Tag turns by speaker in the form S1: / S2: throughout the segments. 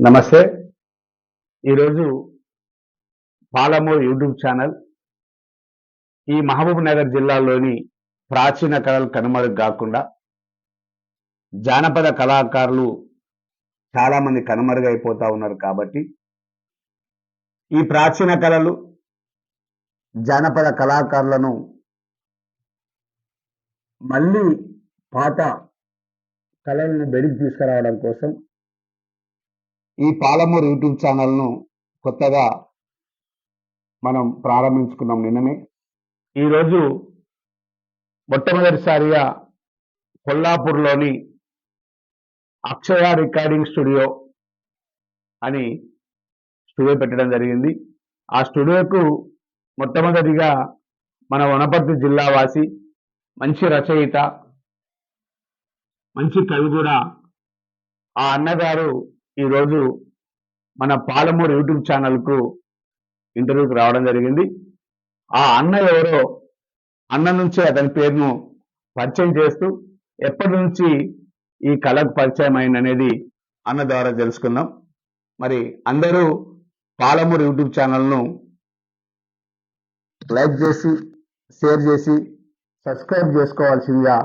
S1: నమస్తే. ఈరోజు Palamuru YouTube channel ఈ మహబూబ్ నగర్ జిల్లాలోని ప్రాచీన కళలు కనుమరుగు కాకుండా జానపద కళాకారులు చాలామంది కనుమరుగైపోతూ ఉన్నారు కాబట్టి ఈ ప్రాచీన కళలు జానపద కళాకారులను మళ్ళీ పాత కళలను బెడికి తీసుకురావడం కోసం ఈ పాలమూరు యూట్యూబ్ ఛానల్ను కొత్తగా మనం ప్రారంభించుకున్నాం నిన్ననే. ఈరోజు మొట్టమొదటిసారిగా కొల్లాపూర్లోని అక్షయ రికార్డింగ్ స్టూడియో అని స్టూడియో పెట్టడం జరిగింది. ఆ స్టూడియోకు మొట్టమొదటిగా మన వనపర్తి జిల్లా వాసి మంచి రచయిత మంచి కవి కూడా ఆ అన్నగారు ఈరోజు మన పాలమూరు యూట్యూబ్ ఛానల్కు ఇంటర్వ్యూకి రావడం జరిగింది. ఆ అన్న ఎవరో అన్న నుంచే అతని పేరును పరిచయం చేస్తూ ఎప్పటి నుంచి ఈ కళకు పరిచయం అయిందనేది అన్న ద్వారా తెలుసుకుందాం. మరి అందరూ పాలమూరు యూట్యూబ్ ఛానల్ను లైక్ చేసి షేర్ చేసి సబ్స్క్రైబ్ చేసుకోవాల్సిందిగా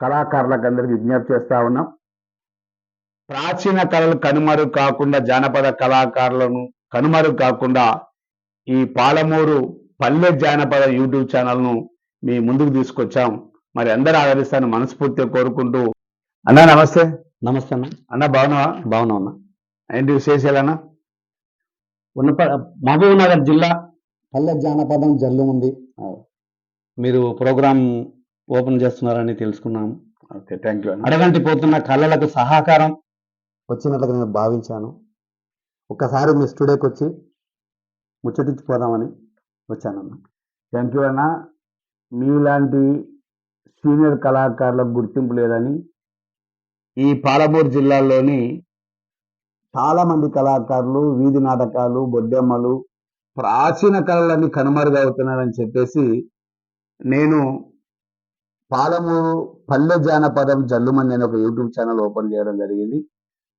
S1: కళాకారులకు అందరికి విజ్ఞప్తి చేస్తూ ఉన్నాం. ప్రాచీన కళలు కనుమరుగు కాకుండా జానపద కళాకారులను కనుమరుగు కాకుండా ఈ పాలమూరు పల్లె జానపద యూట్యూబ్ ఛానల్ను మీ ముందుకు తీసుకొచ్చాం. మరి అందరూ ఆదరిస్తాను మనస్ఫూర్తిగా కోరుకుంటూ అన్నా నమస్తే.
S2: నమస్తే అన్న.
S1: అన్న బాగున్నావా?
S2: బాగున్నా అన్న.
S1: ఏంటి విశేషాలన్నా
S2: ఉన్నప మహబూబ్ నగర్ జిల్లా పల్లె జానపదం జల్లు ఉంది. మీరు ప్రోగ్రాం ఓపెన్ చేస్తున్నారని తెలుసుకున్నాము
S1: ఓకే థ్యాంక్ యూ
S2: అడగంటి పోతున్న కళలకు సహకారం వచ్చినట్లుగా నేను భావించాను. ఒక్కసారి మీ స్టూడియోకి వచ్చి ముచ్చటించిపోదామని వచ్చానన్న
S1: థ్యాంక్ యూ అన్న. మీలాంటి సీనియర్ కళాకారులకు గుర్తింపు లేదని ఈ పాలమూరు జిల్లాలోని చాలా మంది కళాకారులు వీధి నాటకాలు బొడ్డెమ్మలు ప్రాచీన కళలన్నీ కనుమరుగవుతున్నారని చెప్పేసి నేను పాలమూరు పల్లె జానపదం జల్లుమని నేను ఒక యూట్యూబ్ ఛానల్ ఓపెన్ చేయడం జరిగింది.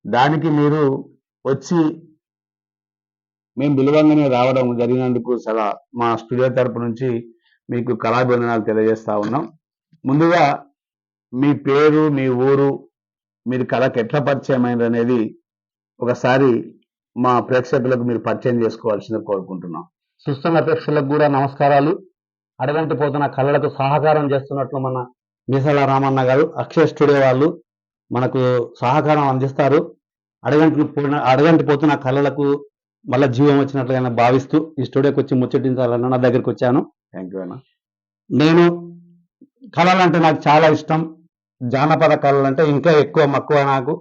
S1: దానికి మీరు వచ్చి మేము విలువంగానే రావడం జరిగినందుకు సదా మా స్టూడియో తరపు నుంచి మీకు కళాభివందనాలు తెలియజేస్తా ఉన్నాం. ముందుగా మీ పేరు మీ ఊరు మీరు కళకు ఎట్లా పరిచయం అనేది ఒకసారి మా ప్రేక్షకులకు మీరు పరిచయం చేసుకోవాల్సింది కోరుకుంటున్నాం.
S2: చూస్తున్న ప్రేక్షకులకు కూడా నమస్కారాలు. అడగంటిపోతున్న కళలకు సహకారం చేస్తున్నట్లు మన మీసాల రామన్న గారు అక్షయ స్టూడియో వాళ్ళు మనకు సహకారం అందిస్తారు. అడగంటి పోయిన అడగంటి పోతున్న కళలకు మళ్ళీ జీవం వచ్చినట్లుగా భావిస్తూ ఈ స్టూడియోకి వచ్చి ముచ్చటించాలన్న నా దగ్గరికి వచ్చాను.
S1: థ్యాంక్ యూ అన్న.
S2: నేను కళలు అంటే నాకు చాలా ఇష్టం. జానపద కళలు అంటే ఇంకా ఎక్కువ మక్కువ నాకు.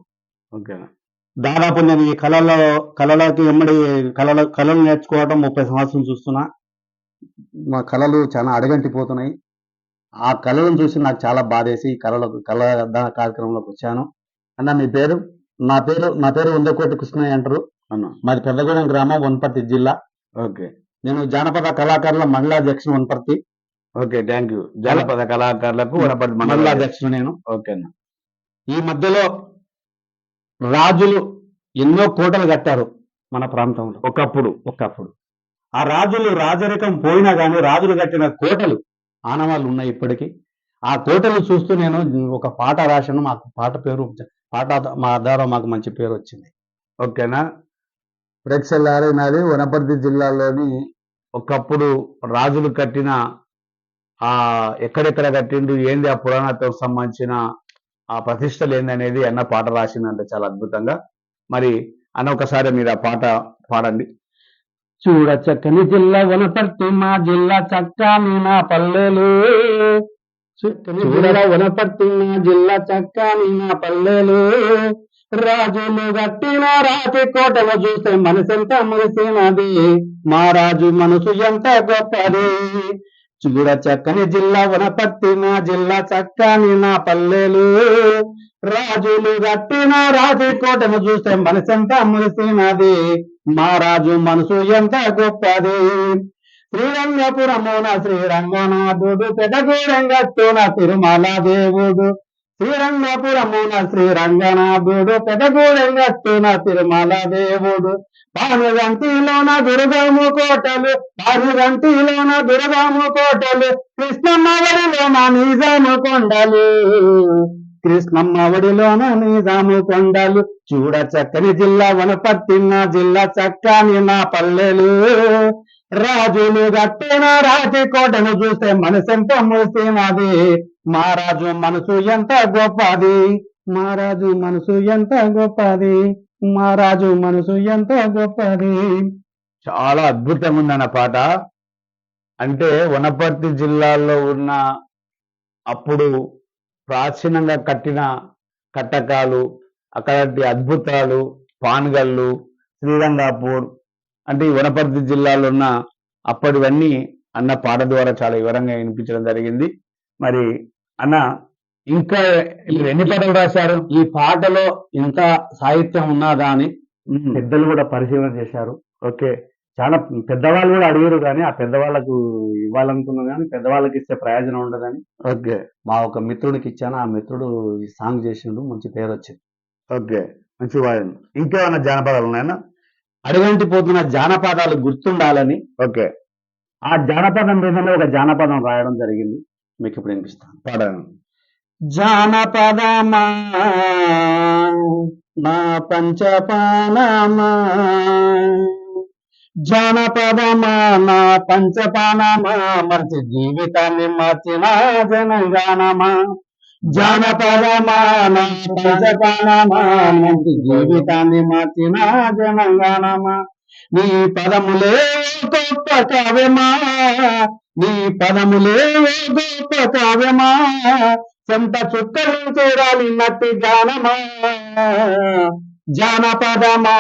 S1: ఓకేనా
S2: దాదాపు నేను ఈ కళల్లో కళలకి ఎమ్మడి కళల కళలు నేర్చుకోవడం ముప్పై సంవత్సరం చూస్తున్నా. మా కళలు చాలా అడగంటిపోతున్నాయి ఆ కళలను చూసి నాకు చాలా బాధేసి ఈ కళలకు కళ కార్యక్రమంలోకి వచ్చాను. అన్న మీ పేరు? నా పేరు నా పేరు వందకోటి కృష్ణయ్య అంటారు.
S1: అన్న.
S2: మాది పెద్దగూడెం గ్రామం వనపర్తి జిల్లా.
S1: ఓకే.
S2: నేను జానపద కళాకారుల మండల అధ్యక్షుడు వనపర్తి.
S1: Okay thank you. జానపద కళాకారులకు వనపర్తి
S2: మండల అధ్యక్షుడు. నేను.
S1: ఓకే అన్న.
S2: ఈ మధ్యలో రాజులు ఎన్నో కోటలు కట్టారు మన ప్రాంతంలో.
S1: ఒకప్పుడు.
S2: ఒకప్పుడు. ఆ రాజులు రాజరికం పోయినా కానీ రాజులు కట్టిన కోటలు ఆనవాళ్ళు ఉన్నాయి ఇప్పటికీ. ఆ కోటలు చూస్తూ నేను ఒక పాట రాశాను. మాకు పాట పేరు పాట మా ద్వారా మాకు మంచి పేరు వచ్చింది.
S1: ఓకేనా? ప్రేక్షలారే నాది వనపర్తి జిల్లాలోని ఒకప్పుడు రాజులు కట్టిన ఆ ఎక్కడెక్కడ కట్టిండు ఏంది ఆ పురాణతో సంబంధించిన ఆ ప్రతిష్టలు ఏందనేది అన్న పాట రాసిందంటే చాలా అద్భుతంగా. మరి అన్న ఒకసారి మీరు ఆ పాట పాడండి.
S2: చూడ చక్కని జిల్లా వనపర్తి మా జిల్లా చక్కని నా పల్లెలు. చక్కని జిల్లా వనపర్తి మా జిల్లా చక్కని నా పల్లెలు. రాజులు కట్టిన రాతి కోటలు చూస్తే మనసెంత మురిసినది. మా రాజు మనసు ఎంత గొప్పది. చూడ చక్కని జిల్లా వనపర్తి మా జిల్లా చక్కని నా పల్లెలు. రాజులు కట్టిన రాతి కోటను చూస్తే మనసెంత మురిసినది. మా రాజు మనసు ఎంత గొప్పది. శ్రీరంగపురమున శ్రీరంగనాథుడు పెదగూరంగస్తున తిరుమల దేవుడు
S3: శ్రీరంగపురమున శ్రీరంగనాథుడు పెదగూరంగస్తున తిరుమల దేవుడు పానుగంటిలోన దుర్గము కోటలు పానుగంటిలోన దుర్గము కోటలు కృష్ణమ్మ వడిలోన నిజము కొండలు. కృష్ణమ్మ ఒడిలోన నిజాము కొండలు. చూడ చక్కని జిల్లా వనపర్తి నా జిల్లా చక్కని నా పల్లెలు. రాజులు గట్టిన రాతి కోటను చూస్తే మనసెంత మూసినది మహారాజు మనసు ఎంత గొప్పది. మహారాజు మనసు ఎంత గొప్పది. మహారాజు మనసు ఎంత గొప్పది.
S1: చాలా అద్భుతంగా ఉందన్న పాట. అంటే వనపర్తి జిల్లాలో ఉన్న అప్పుడు ప్రాచీనంగా కట్టిన కట్టకాలు అక్కడి అద్భుతాలు పాన్గళ్ళు శ్రీరంగాపూర్ అంటే ఈ వనపర్తి జిల్లాలో ఉన్న అప్పటివన్నీ అన్న పాట ద్వారా చాలా వివరంగా వినిపించడం జరిగింది. మరి అన్న ఇంకా మీరు ఎన్ని పాటలు రాశారు?
S3: ఈ పాటలో ఇంత సాహిత్యం ఉన్నదా అని పెద్దలు కూడా పరిశీలన చేశారు.
S1: ఓకే.
S3: చాలా పెద్దవాళ్ళు కూడా అడిగారు కానీ ఆ పెద్దవాళ్ళకు ఇవ్వాలనుకున్నాం కానీ పెద్దవాళ్ళకి ఇస్తే ప్రయోజనం ఉండదని.
S1: ఓకే.
S3: మా ఒక మిత్రుడికి ఇచ్చాను. ఆ మిత్రుడు ఈ సాంగ్ చేసిండు. మంచి పేరు వచ్చింది.
S1: ఓకే. మంచి వాదన ఇంకేమైనా జానపదాలు ఉన్నాయన్నా?
S3: అడుగంటి పోతున్న జానపదాలు గుర్తుండాలని
S1: ఓకే.
S3: ఆ జానపదం మీదనే ఒక జానపదం రాయడం జరిగింది. మీకు ఇప్పుడు వినిపిస్తాను.
S1: పాడాను.
S3: జానపదమా? నా పంచపానమా? జానపదమా నా పంచపానమా మంచి జీవితాన్ని మార్చిన జనగానమా. జానపదమా నా పంచపానమా మంచి జీవితాన్ని మార్చిన జనగానమా. నీ పదములే గొప్ప కావ్యమా నీ పదములే గొప్ప కావ్యమా. చెంత చుక్కలు చేరాలి మట్టి గానమా. జానపదమా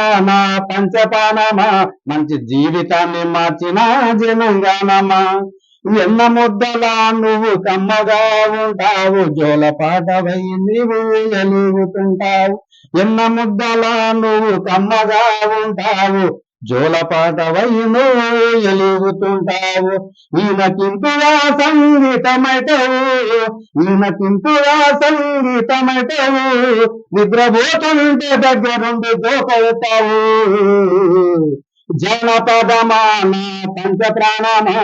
S3: పంచపానమా మంచి జీవితాన్ని మార్చిన జనంగానమా. ఎన్న ముద్దలా నువ్వు కమ్మగా ఉంటావు జోలపాటవై నీవు ఎలుగుతుంటావు ఎన్న ముద్దలా నువ్వు కమ్మగా ఉంటావు జోలపాటవై నువ్వు ఎలుగుతుంటావు ఈయనకింతుగా సంగీతమైతవు. ఈయనకింతుగా సంగీతమైతవు. నిద్రపోతుంటే దగ్గరుండి జోకవుతావు జనపదమా నా పంచ ప్రాణమా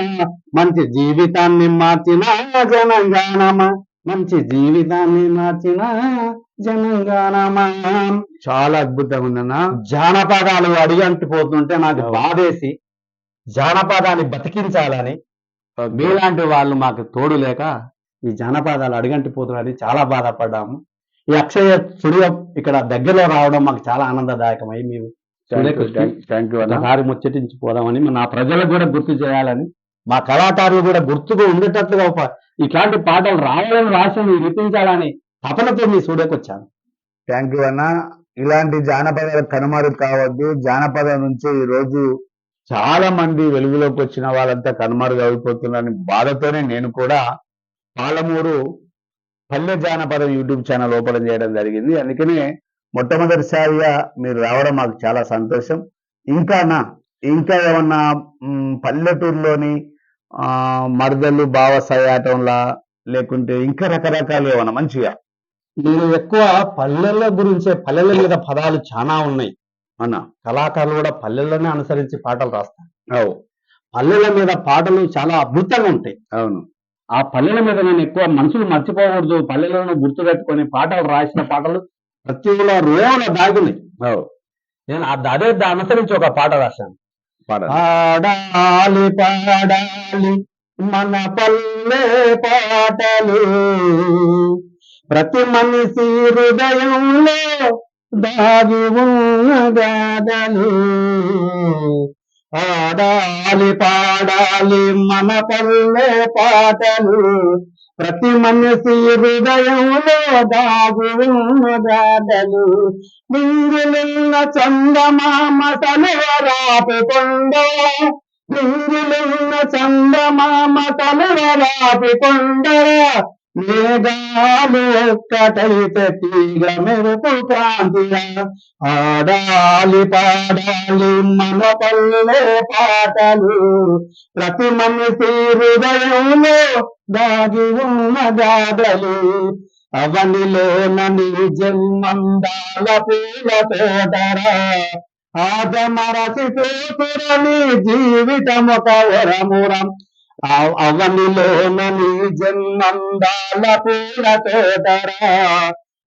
S3: మంచి జీవితాన్ని మార్చిన జనంగానమా. మంచి జీవితాన్ని మార్చిన జనంగానమా.
S1: చాలా అద్భుతంగా ఉందన్నా.
S3: జానపదాలు అడిగంటి పోతుంటే నాకు. బాధేసి జానపదాన్ని బతికించాలని మీలాంటి వాళ్ళు మాకు తోడు లేక ఈ జానపదాలు అడిగంటి పోతున్నారని చాలా బాధపడ్డాము. ఈ అక్షయ స్టూడియో ఇక్కడ దగ్గరలో రావడం మాకు చాలా ఆనందదాయకమై మీరు
S1: థ్యాంక్ యూ అన్న.
S3: ఒకసారి ముచ్చటించి పోదామని నా ప్రజలకు కూడా గుర్తు చేయాలని మా కళాకారులు కూడా గుర్తుగా ఉండేటట్లుగా ఇట్లాంటి పాటలు రావాలని రాసి వినిపించాలని తపనతో మీ చూడకొచ్చాను
S1: థ్యాంక్ యూ అన్న. ఇలాంటి జానపదాలు కనుమరు కావద్దు. జానపదం నుంచి ఈ రోజు చాలా మంది వెలుగులోకి వచ్చిన వాళ్ళంతా కనుమరుగు అయిపోతున్నారని బాధతోనే నేను కూడా పాలమూరు పల్లె జానపద యూట్యూబ్ ఛానల్ ఓపెన్ చేయడం జరిగింది. అందుకనే మొట్టమొదటిసారిగా మీరు రావడం మాకు చాలా సంతోషం. ఇంకా నా ఇంకా ఏమన్నా పల్లెటూరులోని మరదలు భావ సయాటంలా లేకుంటే ఇంకా రకరకాలు ఏమన్నా మంచిగా?
S3: నేను ఎక్కువ పల్లెల గురించే పల్లెల మీద పదాలు చాలా ఉన్నాయి.
S1: అన్నా
S3: కళాకారులు కూడా పల్లెల్లోనే అనుసరించి పాటలు రాస్తారు.
S1: అవు
S3: పల్లెల మీద పాటలు చాలా అద్భుతంగా ఉంటాయి.
S1: అవును.
S3: ఆ పల్లెల మీద నేను ఎక్కువ మనుషులు మర్చిపోకూడదు. పల్లెలను గుర్తుపెట్టుకొని పాటలు రాసిన పాటలు ప్రతి రోల దాగున్నాయి
S1: అవు
S3: నేను ఆ- అదే అనుసరించి ఒక పాట రాశాను.
S1: పాడాలి
S3: పాడాలి మన పల్లె పాటలు. ప్రతి మనిషి హృదయంలో దాగి ఉన్న గాథలు. ఆడాలి పాడాలి మన పల్లె పాటలు. ప్రతి మనిషి హృదయంలో దాగి ఉన్న గాథలు. మింగిలిన్న చందమామ తలవరాపుకొండ మింగిలిన్న చందమామ తలవరాపుకొండ మేఘాలు ఒక్కటైతే తీగ మెరుపు కాంతిగా ఆడాలి పాడాలి మన పల్లె పాటలు. ప్రతి మనిషి హృదయంలో దాగి ఉన్న గాథలు. అవనిలోన నీ జన్మందాల పూల తోటరా. ఆదమరసి పోతురని జీవితం ఒక వరమురం. అవనిలోన నీ జన్మందాల పూల తోటరా.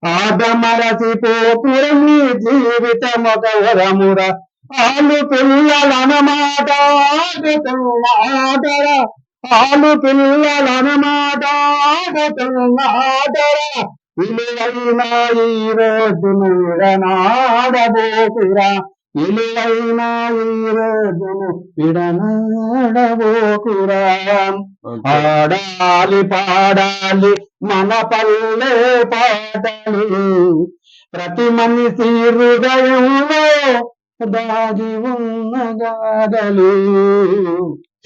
S3: ఆదమరసి పోతురని జీవితం ఒక వరముర ఆలు పిల్లలనమాట ఆలు పిల్లలనమాట విలువైన ఈ రోజు విడనాడబోకురా విలువైన ఈ రోజును విడనాడబోకురా. పాడాలి పాడాలి మన పల్లె పాటలు. ప్రతి మనిషి హృదయంలో దాగి ఉన్న గాథలు.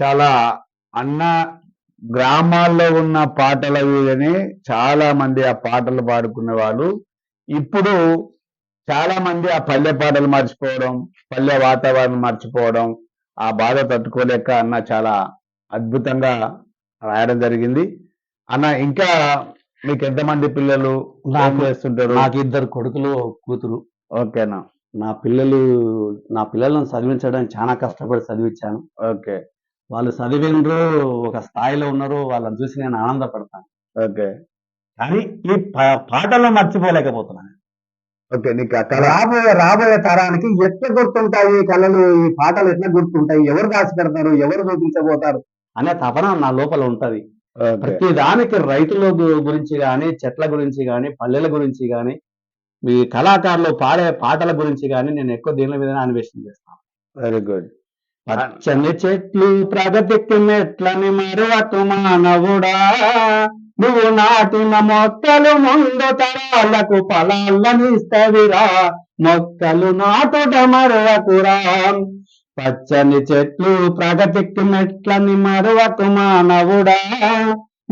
S1: చాలా అన్న గ్రామాల్లో ఉన్న పాటల మీదనే చాలా మంది ఆ పాటలు పాడుకునే వాళ్ళు ఇప్పుడు చాలా మంది ఆ పల్లె పాటలు మర్చిపోవడం పల్లె వాతావరణం మర్చిపోవడం ఆ బాధ తట్టుకోలేక అన్న చాలా అద్భుతంగా రాయడం జరిగింది. అన్న ఇంకా మీకు ఎంతమంది పిల్లలు చేస్తుంటారు?
S3: నాకు ఇద్దరు కొడుకులు కూతురు.
S1: ఓకేనా
S3: నా పిల్లలు నా పిల్లలను చదివించడానికి చాలా కష్టపడి చదివించాను.
S1: ఓకే.
S3: వాళ్ళు చదివినరు ఒక స్థాయిలో ఉన్నారు వాళ్ళని చూసి నేను ఆనందపడతాను.
S1: ఓకే.
S3: కానీ ఈ పా- పాటలను మర్చిపోలేకపోతున్నాను.
S1: ఓకే నీకు
S3: రాబోయే రాబోయే తరానికి ఎట్లా గుర్తుంటాయి ఈ కళలు ఈ పాటలు ఎట్లా గుర్తుంటాయి? ఎవరు దాచి పెడతారు? ఎవరు చూపించబోతారు? అనే తపన నా లోపల ఉంటది. ప్రతి దానికి రైతుల గురించి గాని చెట్ల గురించి గాని పల్లెల గురించి గాని ఈ కళాకారులు పాడే పాటల గురించి గాని నేను ఎక్కువ దీని మీద అన్వేషణ చేస్తాను.
S1: వెరీ గుడ్
S3: పచ్చని చెట్లు ప్రగతికి మెట్లని మరువకు మానవుడా నువ్వు నాటిన మొక్కలు ముందు తరాలకు ఫలాలనిస్తవిరా. మొక్కలు నాటుట మరువకురా. పచ్చని చెట్లు ప్రగతికి మెట్లని మరువకు మానవుడా.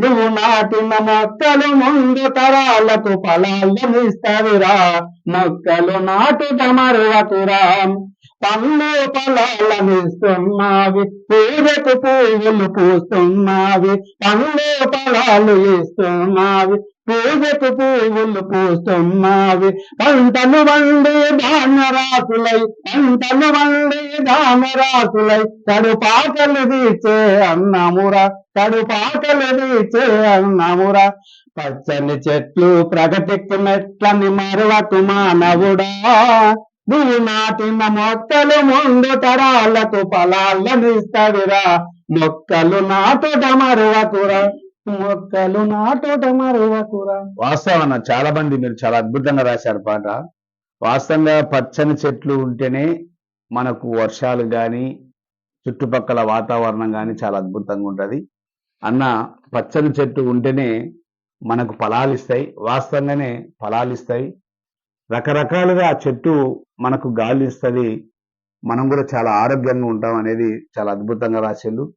S3: నువ్వు నాటిన మొక్కలు ముందు తరాలకు ఫలాలనిస్తవిరా. మొక్కలు నాటుట మరువకురా. పళ్ళు ఫలాలనిస్తున్నావి పూజకు పువ్వులు పూస్తున్నావి పళ్ళు ఫలాలు ఇస్తున్నావి పూజకు పువ్వులు పూస్తున్నావి పంటలు వండి ధాన్యరాశులై పంటలు వండి ధాన్యరాశులై కడుపాకలు తీచే అన్నమురా కడుపాకలు తీచే అన్నమురా. పచ్చని చెట్లు ప్రగతికి మెట్లని మరువకు మానవుడా. నువ్వు నాటిన మొక్కలు ముందు తరాలకు ఫలాలను ఇస్తావిరా. మొక్కలు నాటుట మరువకురా. మొక్కలు నాటుట మరువకురా.
S1: వాస్తవం అన్న చాలా మంది మీరు చాలా అద్భుతంగా రాశారు పాట. వాస్తవంగా పచ్చని చెట్లు ఉంటేనే మనకు వర్షాలు కానీ చుట్టుపక్కల వాతావరణం కానీ చాలా అద్భుతంగా ఉంటుంది. అన్న పచ్చని చెట్టు ఉంటేనే మనకు ఫలాలు ఇస్తాయి. వాస్తవంగానే ఫలాలు ఇస్తాయి. రకరకాలుగా ఆ చెట్టు మనకు గాలి ఇస్తుంది. మనం కూడా చాలా ఆరోగ్యంగా ఉంటాం అనేది చాలా అద్భుతంగా రాసిండు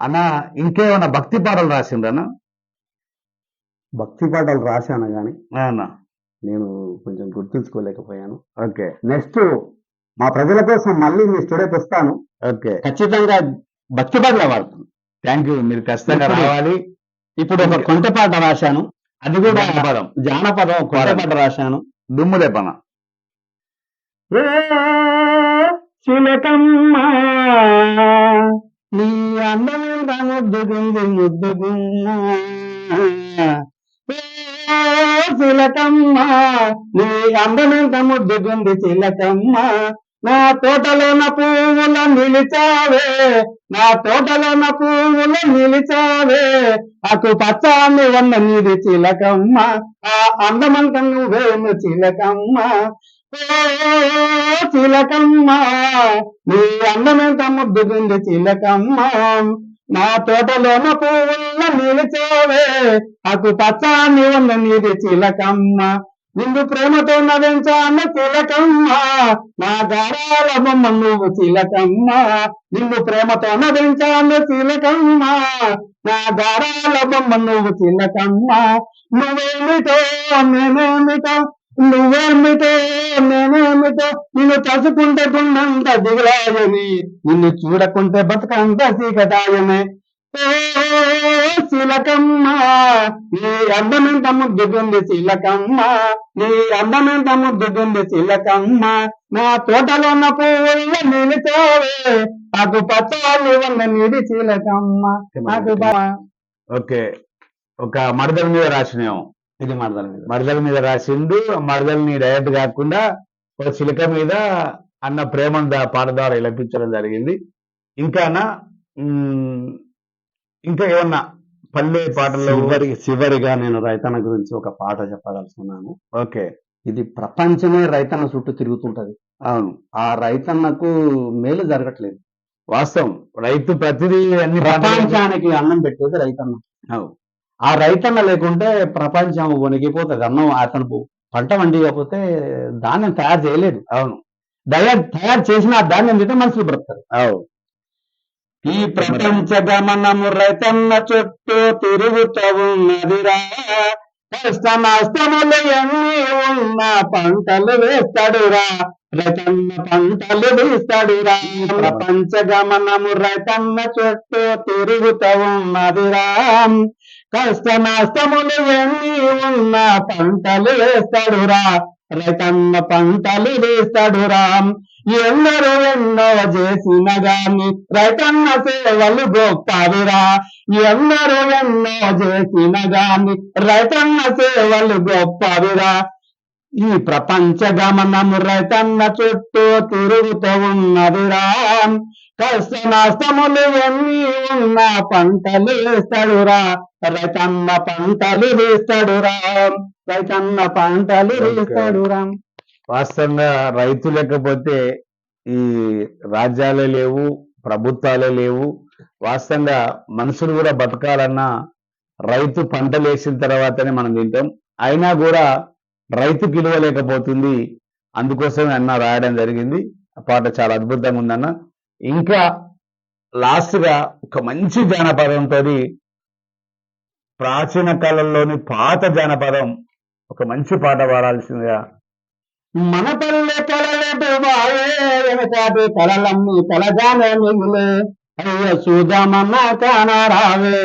S1: అన్న ఇంకేమైనా భక్తి పాటలు రాసిండ్రన్నా
S3: భక్తి పాటలు రాశాను గాని
S1: అన్న.
S3: నేను కొంచెం గుర్తుంచుకోలేకపోయాను.
S1: ఓకే.
S3: నెక్స్ట్ మా ప్రజల కోసం మళ్ళీ మీ స్టూడియోకి వస్తాను.
S1: ఓకే.
S3: ఖచ్చితంగా భక్తి పాటలు వాడతాను
S1: థ్యాంక్ యూ. మీరు ఖచ్చితంగా రావాలి.
S3: ఇప్పుడు ఒక కొంట పాట రాశాను. అది కూడా
S1: జానపదం.
S3: జానపదం కొంట పాట రాశాను.
S1: దుమ్ము పన
S3: ఏ నీ అందమైన ముద్దుగుంది ముద్దుగుమ్మ చిలకమ్మ నీ అందమైన ముద్దుగుంది చిలకమ్మ నా తోటలోన పువ్వుల నిలిచావే నా తోటలోన పువ్వుల నిలిచావే. అటు పచ్చాన్ని వన్న నీది చిలకమ్మ ఆ అందమంత నువ్వేను చిలకమ్మ. చిలకమ్మ నీ అందమెంత ముద్దుగుంది చిలకమ్మ. నా తోటలోన పువ్వుల నిలిచావే అటు పచ్చాన్ని వన్న నీది చిలకమ్మ. నిన్ను ప్రేమతో నవ్వించాను తిలకమ్మ. నా దారాలమ్మ నువ్వు తిలకమ్మ. నిన్ను ప్రేమతో నవ్వించాను తిలకమ్మ. నా దారాలమ్మ నువ్వు తిలకమ్మ. నువ్వేమిటో నేనేమిటో నువ్వేమిటో నేనేమిటో నిన్ను తలుచుకుంటే గుండంత దిగులాయని నిన్ను చూడకుంటే బతుకంత చీకటాయనే. శిలకమ్మ నీ అందమెంత ముద్దుగుంది శిలకమ్మ నీ అందమెంత ముద్దుగుంది శిలకమ్మ. నా తోటలో ఉన్న పువ్వుల నిలిచావే నాకు పచ్చాలు ఉన్న నిడి శిలకమ్మ. నాకు
S1: ఓకే. ఒక మడదల మీద రాసినేమో
S3: ఇది మాట్లాడాలి మీద.
S1: మడదల మీద రాసిండు. మడదల్ని డైరెక్ట్ కాకుండా ఒక చిలక మీద అన్న ప్రేమను దా- పాట ద్వారా ఇలపించడం జరిగింది. ఇంకానా ఇంకా ఏమన్నా పల్లె పాటల్లో
S3: చివరి చివరిగా నేను రైతన్న గురించి ఒక పాట చెప్పదలుచుకున్నాను.
S1: ఓకే.
S3: ఇది ప్రపంచమే రైతన్న చుట్టూ తిరుగుతుంటది.
S1: అవును.
S3: ఆ రైతన్నకు మేలు జరగట్లేదు.
S1: వాస్తవం. రైతు ప్రతిదీ అన్ని
S3: ప్రపంచానికి అన్నం పెట్టేది రైతన్న.
S1: అవును.
S3: ఆ రైతన్న లేకుంటే ప్రపంచం వణికిపోతుంది. అన్నం అతను పంట వండియకపోతే ధాన్యం తయారు చేయలేదు.
S1: అవును.
S3: తయారు తయారు చేసిన ఆ ధాన్యం తింటే మనుషులు బ్రతారు
S1: అవును
S3: ఈ ప్రపంచ గమనము రతన్న చుట్టూ తిరుగుతూ ఉన్నదిరా. కష్ట ఎన్ని ఉన్న పంటలు వేస్తాడురా. రతన్న పంటలు వేస్తాడురా. ప్రపంచ గమనము రైతన్న చుట్టూ తిరుగుతూ ఉన్నదిరా. కష్ట ఎన్ని ఉన్న పంటలు వేస్తాడురా. రైతన్న పంటలు వేస్తాడురా ఎందరో ఎన్నో చేసిన గాని రైతన్న సేవలు గొప్పవిరా ఎందరో ఎన్నో చేసిన గాని రైతన్న సేవలు గొప్పవిరా ఈ ప్రపంచ గమనము రైతన్న చుట్టూ తిరుగుతూ ఉన్నదిరా కష్ట నష్టములు ఎన్ని ఉన్న పంటలు వేస్తాడురా రైతన్న పంటలు వేస్తాడురా రైతన్న పంటలు. వేస్తాడురా
S1: వాస్తవంగా రైతు లేకపోతే ఈ రాజ్యాలే లేవు ప్రభుత్వాలే లేవు. వాస్తవంగా మనుషులు కూడా బతకాలన్నా రైతు పంటలు వేసిన తర్వాతనే మనం తింటాం. అయినా కూడా రైతుకి విలువ లేకపోతుంది. అందుకోసమే అన్న రాయడం జరిగింది. ఆ పాట చాలా అద్భుతంగా ఉందన్న. ఇంకా లాస్ట్గా ఒక మంచి జానపదంతో ప్రాచీన కాలంలోని పాత జానపదం ఒక మంచి పాట పాడాల్సిందిగా.
S3: మన పల్లె కలలటు బాయే వెనకాటి కలలమ్మి కలగానే మిగులే అయ్య చూద్దామన్న కానరావే.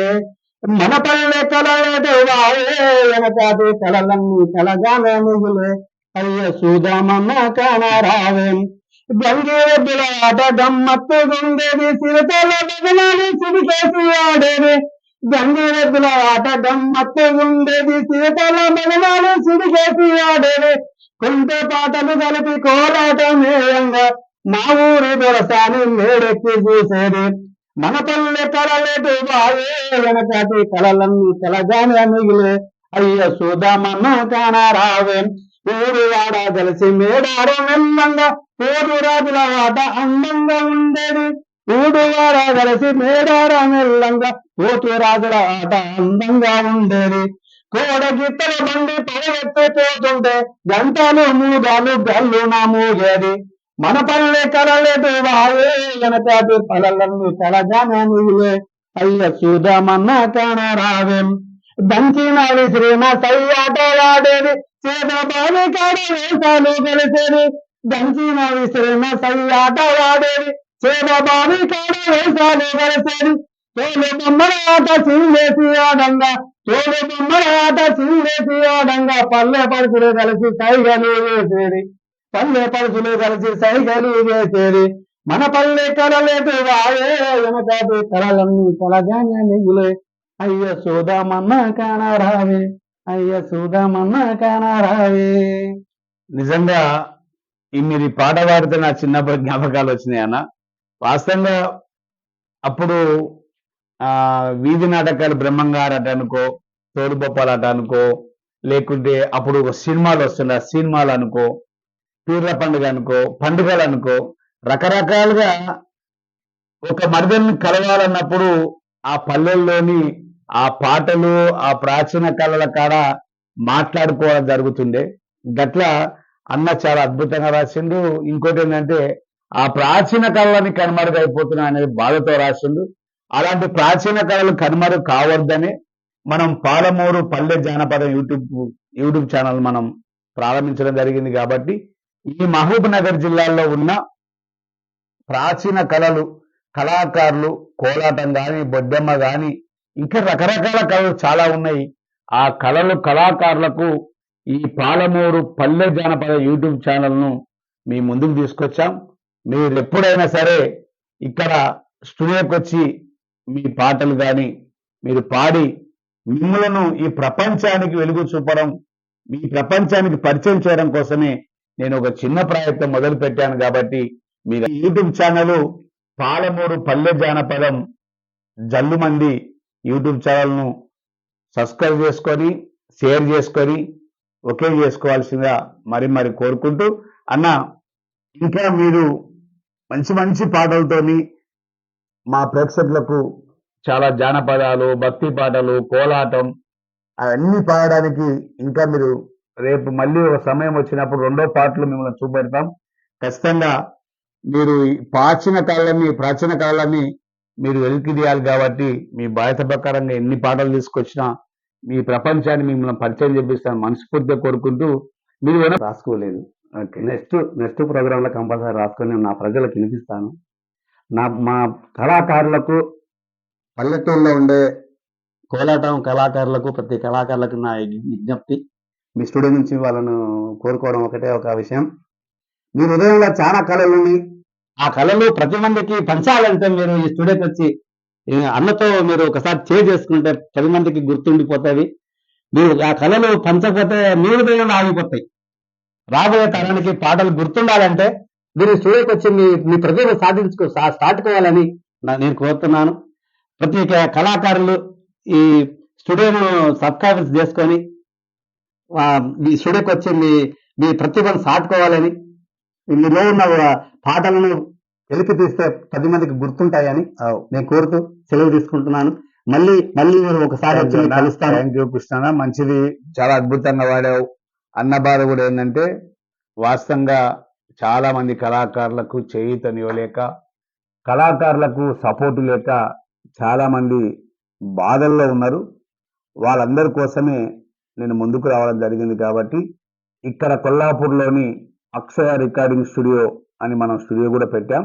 S3: మన పల్లె కలలటు బాయే వెనకాటి కలలమ్మి కలగానే మిగులే అయ్య చూద్దామన్న కానరావే. గంగిరెద్దుల ఆట గమ్మత్తు గుండేది సిరతల బదలాలి చేసి ఆడేది గంగిరెద్దుల ఆట గమ్మత్తు గుండేది సిరతల బదలాలి చేసి ఆడేది కొంత పాటలు కలిపి కోలాటమేయంగా మా ఊరి దొరసాని మేడెక్కి చూసేది మన పల్లె కలలేటు బాయే వెనకాటి కలలన్నీ కలగానే మిగిలే అయ్య సుధామన్న కానరావే ఊరు వాడ కలిసి మేడార మెల్లంగా పోదురాజుల ఆట అందంగా ఉండేది. ఊడు కలిసి మేడార మెల్లంగా పోతురాజుల ఆట అందంగా ఉండేది. కోడ గిత్తల బండి పోతుంటే గంటలు మూగాలు గల్లు నా మూగేది మన పల్లె కలలేదు వాయే వెనకాటి పలలన్నీ కలగానే నువ్వులే అయ్య చూద్దామన్న కానరావేం దంచినాడు శ్రీమ సయ్యాట వాడేది. చేత బావి కాడ వేసాలు కలిసేది. దంచినాడు శ్రీమ సయ్యాట వాడేది చేత బావి కాడ వేసాలి కలిసేది తోలు బొమ్మల ఆట సింగేసి ఆడంగా తోలు బొమ్మల ఆట సింగేసి ఆడంగా పల్లె పడుచులు కలిసి సైగలు వేసేది. పల్లె పడుచులు కలిసి సైగలు వేసేది. మన పల్లె కలలేదు వాయే వెనకాటి కలలన్నీ కలగానే మిగులే. అయ్య సూదామన్న కానరావే అయ్య సూదామన్న కానరావే.
S1: నిజంగా మీరు ఈ పాట పాడితే నా చిన్నప్పటి జ్ఞాపకాలు వచ్చినాయి అన్న. వాస్తవంగా అప్పుడు ఆ వీధి నాటకాలు బ్రహ్మంగారు అట అనుకో తోడుబొప్పాలు అట అనుకో లేకుంటే అప్పుడు ఒక సినిమాలు వస్తుండే ఆ సినిమాలు అనుకో పీర్ల పండుగ అనుకో పండుగలు అనుకో రకరకాలుగా ఒక మరిదల్ని కలవాలన్నప్పుడు ఆ పల్లెల్లోని ఆ పాటలు ఆ ప్రాచీన కళల కాడ మాట్లాడుకోవడం జరుగుతుండే. గట్ల అన్న చాలా అద్భుతంగా రాసిండు. ఇంకోటి ఏంటంటే ఆ ప్రాచీన కళలని కనుమరుగైపోతున్నాయి అనేది బాధతో రాసిండు. అలాంటి ప్రాచీన కళలు కనుమరుగు కావద్దని మనం పాలమూరు పల్లె జానపదం యూట్యూబ్ యూట్యూబ్ ఛానల్ మనం ప్రారంభించడం జరిగింది కాబట్టి ఈ మహబూబ్ నగర్ జిల్లాలో ఉన్న ప్రాచీన కళలు కళాకారులు కోలాటం కానీ బొడ్డెమ్మ కానీ ఇంకా రకరకాల కళలు చాలా ఉన్నాయి. ఆ కళలు కళాకారులకు ఈ పాలమూరు పల్లె జానపద యూట్యూబ్ ఛానల్ను మీ ముందుకు తీసుకొచ్చాం. మీరు ఎప్పుడైనా సరే ఇక్కడ స్టూడియోకి వచ్చి మీ పాటలు కానీ మీరు పాడి మిమ్మలను ఈ ప్రపంచానికి వెలుగు చూపడం మీ ప్రపంచానికి పరిచయం చేయడం కోసమే నేను ఒక చిన్న ప్రయత్నం మొదలు పెట్టాను కాబట్టి మీరు యూట్యూబ్ ఛానల్ పాలమూరు పల్లె జానపదం జల్లుమంది యూట్యూబ్ ఛానల్ను సబ్స్క్రైబ్ చేసుకొని షేర్ చేసుకొని ఒకే చేసుకోవాల్సిందిగా మరి మరి కోరుకుంటూ అన్న ఇంకా మీరు మంచి మంచి పాటలతోని మా ప్రేక్షకులకు చాలా జానపదాలు భక్తి పాటలు కోలాటం అవన్నీ పాడడానికి ఇంకా మీరు రేపు మళ్ళీ ఒక సమయం వచ్చినప్పుడు రెండో పాటలు మిమ్మల్ని చూపెడతాం. ఖచ్చితంగా మీరు ప్రాచీన కాలాన్ని ప్రాచీన కాలాన్ని మీరు వెలికి తీయాలి కాబట్టి మీ బాధ్యత ప్రకారంగా ఎన్ని పాటలు తీసుకొచ్చినా మీ ప్రపంచాన్ని మిమ్మల్ని పరిచయం చేపిస్తాను మనస్ఫూర్తిగా కోరుకుంటూ మీరు ఏమైనా
S2: రాసుకోలేదు. నెక్స్ట్ నెక్స్ట్ ప్రోగ్రామ్లో కంపల్సరీ రాసుకొని నేను నా ప్రజలకు వినిపిస్తాను. నా మా కళాకారులకు పల్లెటూరులో ఉండే కోలాటం కళాకారులకు ప్రతి కళాకారులకు నా విజ్ఞప్తి. మీ స్టూడియో నుంచి వాళ్ళను కోరుకోవడం ఒకటే ఒక విషయం. మీ హృదయంలో చాలా కళలు ఉన్నాయి. ఆ కళలు ప్రతి మందికి పంచాలంటే మీరు ఈ స్టూడియోకి వచ్చి అన్నతో మీరు ఒకసారి చే చేసుకుంటే పది మందికి గుర్తుండిపోతుంది మీరు ఆ కళలు పంచకపోతే మీ హృదయంలో ఆగిపోతాయి. రాబోయే తరానికి పాటలు గుర్తుండాలంటే మీరు స్టూడియోకి వచ్చి మీ మీ ప్రతిభ సాధించుకో సా- సాటుకోవాలని నా- నేను కోరుతున్నాను. ప్రతి కళాకారులు ఈ స్టూడియోను సబ్స్క్రైబర్స్ చేసుకొని మీ స్టూడియోకి వచ్చి మీ మీ ప్రతిభను సాటుకోవాలని మీలో ఉన్న పాటలను వెలికి తీస్తే పది మందికి గుర్తుంటాయని నేను కోరుతూ సెలవు తీసుకుంటున్నాను. మళ్ళీ మళ్ళీ మీరు ఒకసారి వచ్చి కలుస్తాను.
S1: థ్యాంక్ యూ కృష్ణ మంచిది. చాలా అద్భుతంగా వాడావు. అన్న బాధ కూడా ఏంటంటే వాస్తవంగా చాలా మంది కళాకారులకు చేయూతనివ్వలేక కళాకారులకు సపోర్టు లేక చాలా మంది బాధల్లో ఉన్నారు. వాళ్ళందరి కోసమే నేను ముందుకు రావడం జరిగింది కాబట్టి ఇక్కడ కొల్లాపూర్లోని అక్షయ రికార్డింగ్ స్టూడియో అని మనం స్టూడియో కూడా పెట్టాం.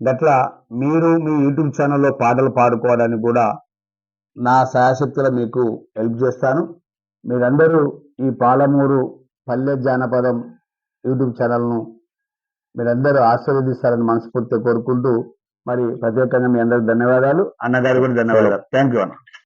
S1: గట్లా మీరు మీ యూట్యూబ్ ఛానల్లో పాటలు పాడుకోవడానికి కూడా నా శాయశక్తుల మీకు హెల్ప్ చేస్తాను. మీరందరూ ఈ పాలమూరు పల్లె జానపదం యూట్యూబ్ ఛానల్ను మీరందరూ ఆశీర్వదిస్తారని మనస్ఫూర్తిగా కోరుకుంటూ మరి ప్రత్యేకంగా మీ అందరికి ధన్యవాదాలు. అన్నగారు కూడా ధన్యవాదాలు. థ్యాంక్ యూ అన్న.